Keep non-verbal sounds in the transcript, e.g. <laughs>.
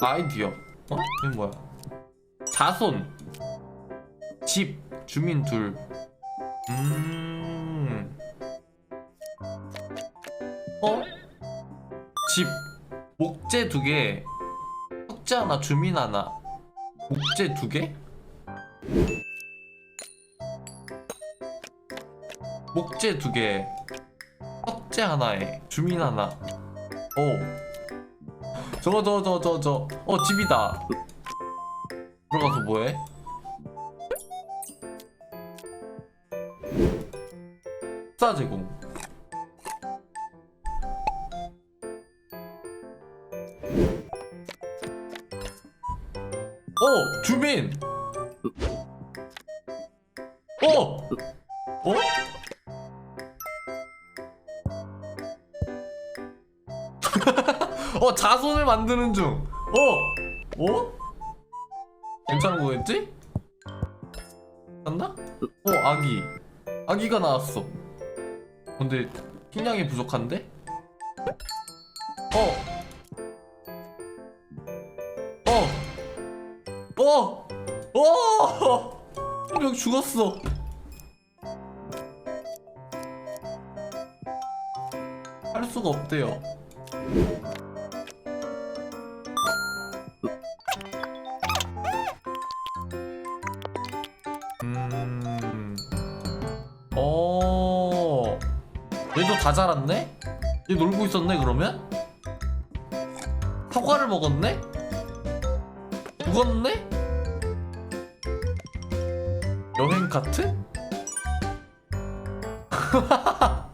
아이디어. 어? 이게 뭐야? 자손. 집. 주민 둘. 음. 어? 집. 목재 두 개. 석재 하나, 주민 하나. 목재 두 개? 목재 두 개. 석재 하나에 주민 하나. 오. 저거 저거 저거 저거 저. 어 집이다. 들어가서 뭐해? 싸 제공. 어 주민. 어. 어? <laughs> 어 자손을 만드는 중. 어? 어? 괜찮은 거겠지? 맞나? 어 아기. 아기가 나왔어. 근데 식량이 부족한데? 어. 어. 어. 어. 한명 죽었어. 할 수가 없대요. 어. 얘도 다 자랐네? 얘 놀고 있었네 그러면? 사과를 먹었네? 죽었네? 여행 카트? <laughs>